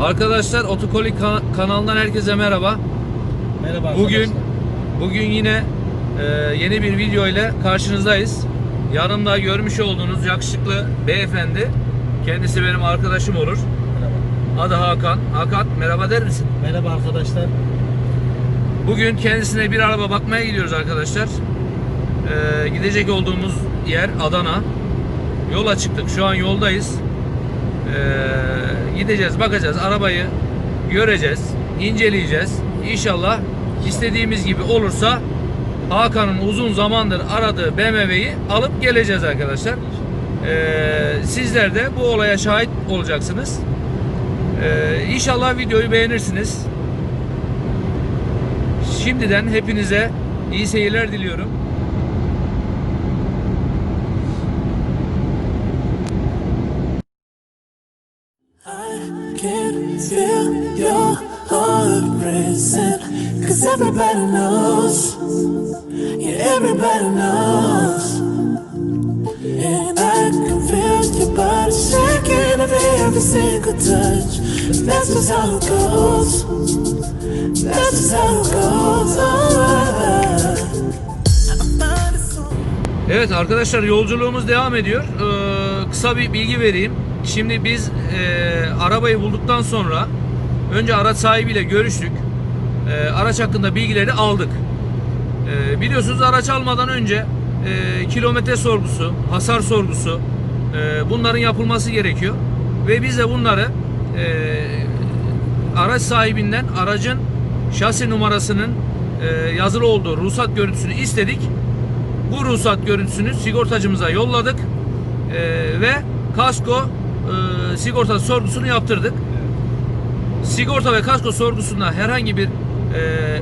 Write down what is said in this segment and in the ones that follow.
Arkadaşlar Otokolik kan- kanalından herkese merhaba. Merhaba Bugün arkadaşlar. bugün yine e, yeni bir video ile karşınızdayız. Yanımda görmüş olduğunuz yakışıklı beyefendi. Kendisi benim arkadaşım olur. Merhaba. Adı Hakan. Hakan merhaba der misin? Merhaba arkadaşlar. Bugün kendisine bir araba bakmaya gidiyoruz arkadaşlar. Ee, gidecek olduğumuz yer Adana. Yola çıktık. Şu an yoldayız. Ee, gideceğiz, bakacağız. Arabayı göreceğiz, inceleyeceğiz. İnşallah istediğimiz gibi olursa Hakan'ın uzun zamandır aradığı BMW'yi alıp geleceğiz arkadaşlar. Ee, sizler de bu olaya şahit olacaksınız. Ee, inşallah videoyu beğenirsiniz. Şimdiden hepinize iyi seyirler diliyorum. Everybody knows, yeah, everybody knows. And I can feel your body shaking every, every single touch. And that's just how it goes. That's just how it goes. Oh, Evet arkadaşlar yolculuğumuz devam ediyor. Ee, kısa bir bilgi vereyim. Şimdi biz e, arabayı bulduktan sonra önce araç sahibiyle görüştük. E, araç hakkında bilgileri aldık. E, biliyorsunuz araç almadan önce e, kilometre sorgusu, hasar sorgusu e, bunların yapılması gerekiyor. Ve biz de bunları e, araç sahibinden aracın şasi numarasının e, yazılı olduğu ruhsat görüntüsünü istedik. Bu ruhsat görüntüsünü sigortacımıza yolladık Ee, ve kasko e, sigorta sorgusunu yaptırdık. Sigorta ve kasko sorgusunda herhangi bir e,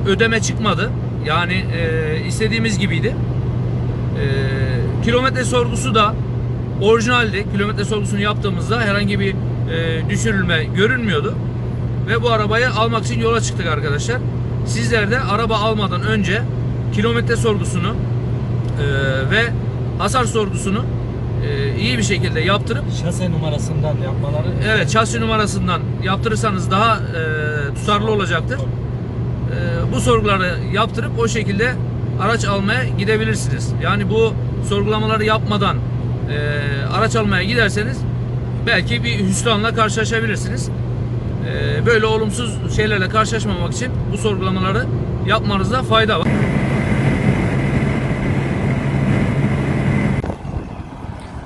ödeme çıkmadı. Yani e, istediğimiz gibiydi. E, kilometre sorgusu da orijinaldi. Kilometre sorgusunu yaptığımızda herhangi bir e, düşürülme görünmüyordu. Ve bu arabayı almak için yola çıktık arkadaşlar. Sizler de araba almadan önce kilometre sorgusunu e, ve hasar sorgusunu e, iyi bir şekilde yaptırıp Şase numarasından yapmaları evet şasi numarasından yaptırırsanız daha e, tutarlı olacaktır. E, bu sorguları yaptırıp o şekilde araç almaya gidebilirsiniz. Yani bu sorgulamaları yapmadan e, araç almaya giderseniz belki bir hüsranla karşılaşabilirsiniz. E, böyle olumsuz şeylerle karşılaşmamak için bu sorgulamaları yapmanızda fayda var.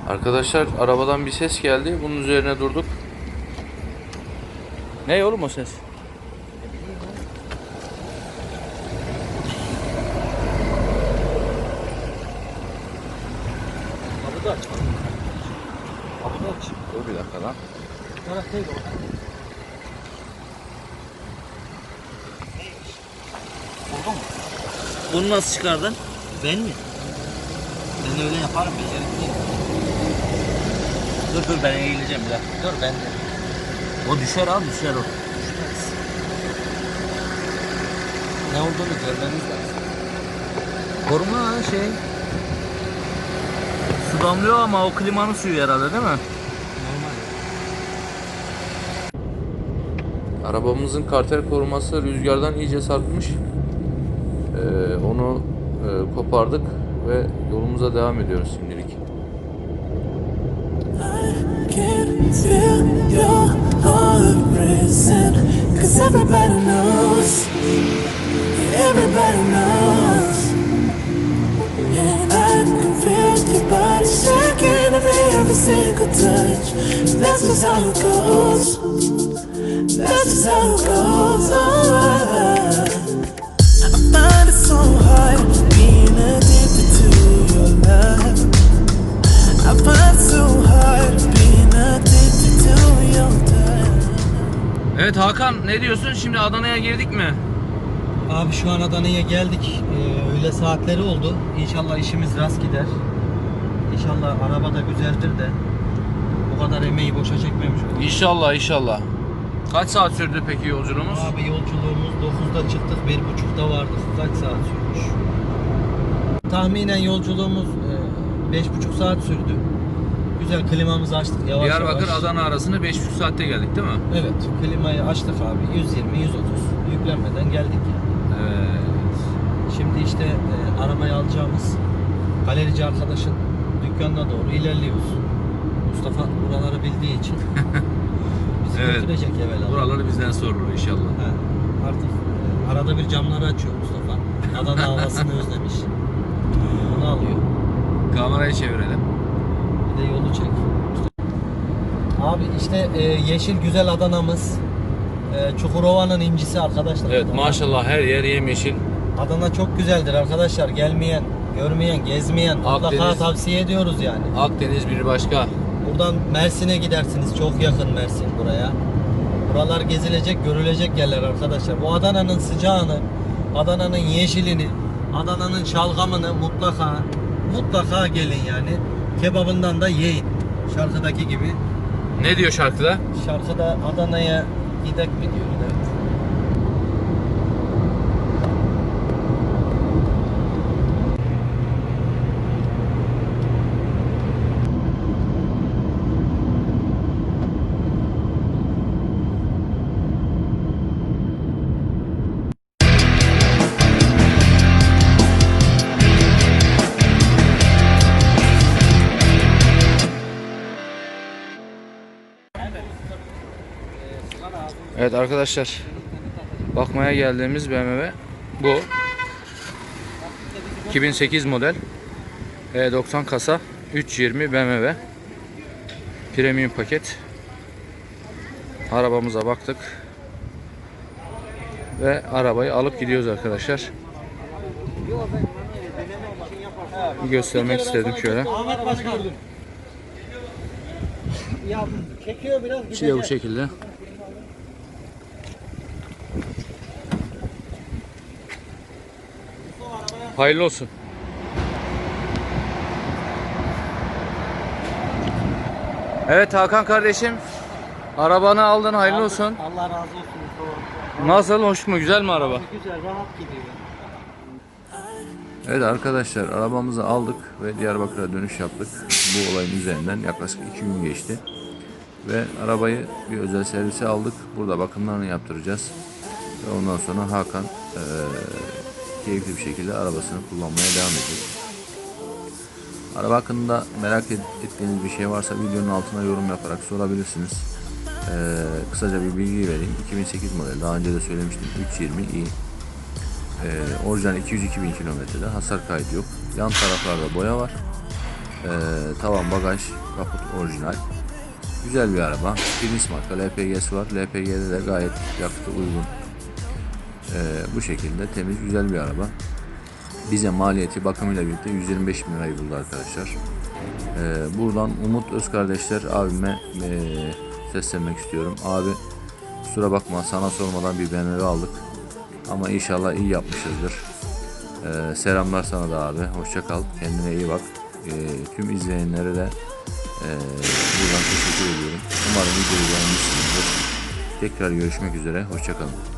Arkadaşlar arabadan bir ses geldi. Bunun üzerine durduk. Ne oğlum o ses? Kapı da aç. Kapı da aç. Dur bir dakika lan. Bu taraf değil o. Oldu mu? Bunu nasıl çıkardın? Ben mi? Ben öyle yaparım becerikliyim. Dur dur ben eğileceğim bir dakika. Dur ben de. O düşer abi düşer o. Ne olduğunu görmemiz lazım. Koruma şey. Su damlıyor ama o klimanın suyu herhalde değil mi? Arabamızın karter koruması rüzgardan iyice sarkmış. Ee, onu e, kopardık ve yolumuza devam ediyoruz şimdilik. Cause everybody knows, everybody knows. Touch. That's just how it goes. That's just how it goes. Oh, I find it so hard being addicted to your love. I find so hard being addicted to your touch. Evet Hakan ne diyorsun? Şimdi Adana'ya girdik mi? Abi şu an Adana'ya geldik. Ee, öğle saatleri oldu. İnşallah işimiz rast gider. İnşallah araba da güzeldir de bu kadar emeği boşa çekmemiş olur. İnşallah inşallah. Kaç saat sürdü peki yolculuğumuz? Abi yolculuğumuz 9'da çıktık, 1.30'da vardık. Kaç saat sürmüş? Tahminen yolculuğumuz e, 5.5 saat sürdü. Güzel klimamızı açtık yavaş Diyarbakır yavaş. Adana arasında 5,5 saatte geldik değil mi? Evet klimayı açtık abi 120 130 yüklenmeden geldik yani. Evet. Şimdi işte e, arabayı alacağımız galerici arkadaşın dükkanına doğru ilerliyoruz. Mustafa buraları bildiği için bizi Evet. götürecek evvel Buraları bizden sorulur inşallah. He, artık e, arada bir camları açıyor Mustafa. Adana havasını özlemiş. Onu alıyor. Kamerayı çevirelim. Bir de yolu çek. Abi işte e, yeşil güzel Adana'mız. E, Çukurova'nın incisi arkadaşlar. Evet Adana. maşallah her yer yemyeşil. Adana çok güzeldir arkadaşlar. Gelmeyen, görmeyen, gezmeyen mutlaka Akdeniz. tavsiye ediyoruz yani. Akdeniz bir başka. Buradan Mersin'e gidersiniz. Çok yakın Mersin buraya. Buralar gezilecek, görülecek yerler arkadaşlar. Bu Adana'nın sıcağını, Adana'nın yeşilini, Adana'nın şalgamını mutlaka mutlaka gelin yani. Kebabından da yiyin. Şarkıdaki gibi. Ne diyor şarkıda? Şarkıda Adana'ya gidek mi diyor. Evet. Arkadaşlar. Bakmaya geldiğimiz BMW bu. 2008 model. E90 kasa 320 BMW. Premium paket. Arabamıza baktık. Ve arabayı alıp gidiyoruz arkadaşlar. Bir göstermek istedim şöyle. Ahmet Başkan. Ya çekiyor biraz İçi de bu şekilde. Hayırlı olsun. Evet Hakan kardeşim. Arabanı aldın hayırlı olsun. Allah razı olsun. Nasıl hoş mu güzel mi araba? Güzel, rahat gidiyor. Evet arkadaşlar arabamızı aldık ve Diyarbakır'a dönüş yaptık. Bu olayın üzerinden yaklaşık 2 gün geçti. Ve arabayı bir özel servise aldık. Burada bakımlarını yaptıracağız. Ve ondan sonra Hakan eee, keyifli bir şekilde arabasını kullanmaya devam edecek. Araba hakkında merak et- ettiğiniz bir şey varsa videonun altına yorum yaparak sorabilirsiniz. Eee, kısaca bir bilgi vereyim. 2008 model. Daha önce de söylemiştim. 320i. Ee, orijinal 202 bin kilometrede hasar kaydı yok. Yan taraflarda boya var. Ee, tavan bagaj kaput orijinal. Güzel bir araba. Birinci marka LPG'si var. LPG'de de gayet yakıtı uygun. Ee, bu şekilde temiz güzel bir araba. Bize maliyeti bakımıyla birlikte 125 bin lirayı buldu arkadaşlar. Ee, buradan Umut Öz kardeşler abime ee, seslenmek istiyorum. Abi kusura bakma sana sormadan bir BMW aldık. Ama inşallah iyi yapmışızdır. Ee, selamlar sana da abi. Hoşça kal. Kendine iyi bak. Ee, tüm izleyenlere de ee, buradan teşekkür ediyorum. Umarım videoyu beğenmişsinizdir. Tekrar görüşmek üzere. Hoşça kalın.